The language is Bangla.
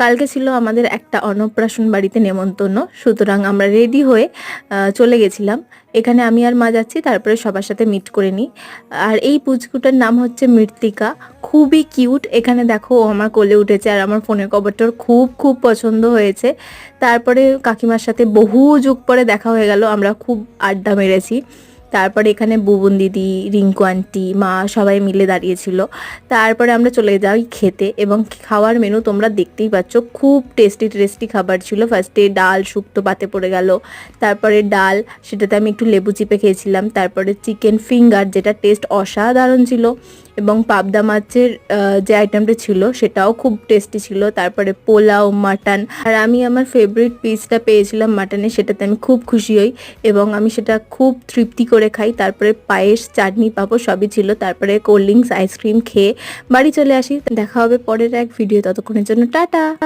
কালকে ছিল আমাদের একটা অন্নপ্রাশন বাড়িতে নেমন্তন্ন। সুতরাং আমরা রেডি হয়ে চলে গেছিলাম। এখানে আমি আর মা যাচ্ছি, তারপরে সবার সাথে মিট করে নিই। আর এই পুচকুটার নাম হচ্ছে মৃত্তিকা। খুবই কিউট এখানে দেখো, ও আমার কোলে উঠেছে আর আমার ফোনের কভারটার খুব খুব পছন্দ হয়েছে। তারপরে কাকিমার সাথে বহু যুগ পরে দেখা হয়ে গেল, আমরা খুব আড্ডা মেরেছি। তারপরে এখানে বুবুন দিদি, রিঙ্কু আন্টি, মা সবাই মিলে দাঁড়িয়েছিল। তারপরে আমরা চলে যাই খেতে এবং খাওয়ার মেনু তোমরা দেখতেই পাচ্ছ, খুব টেস্টি টেস্টি খাবার ছিল। ফার্স্টে ডাল, শুক্তো পাতে পড়ে গেল। তারপরে ডাল, সেটাতে আমি একটু লেবু চিপে খেয়েছিলাম। তারপরে চিকেন ফিঙ্গার যেটা টেস্ট অসাধারণ ছিল। এবং পাবদা মাছের যে আইটেমটা ছিল সেটাও খুব টেস্টি ছিল। তারপরে পোলাও মাটন আর আমি আমার ফেভারিট পিসটা পেয়েছিলাম মাটনে সেটাতে আমি খুব খুশি হই এবং আমি সেটা খুব তৃপ্তি করে খাই। তারপরে পায়েস, চাটনি পাঁপড় সবই ছিল। তারপরে কোল্ড ড্রিঙ্কস আইসক্রিম খেয়ে বাড়ি চলে আসি। দেখা হবে পরের এক ভিডিও ততক্ষণের জন্য টাটা!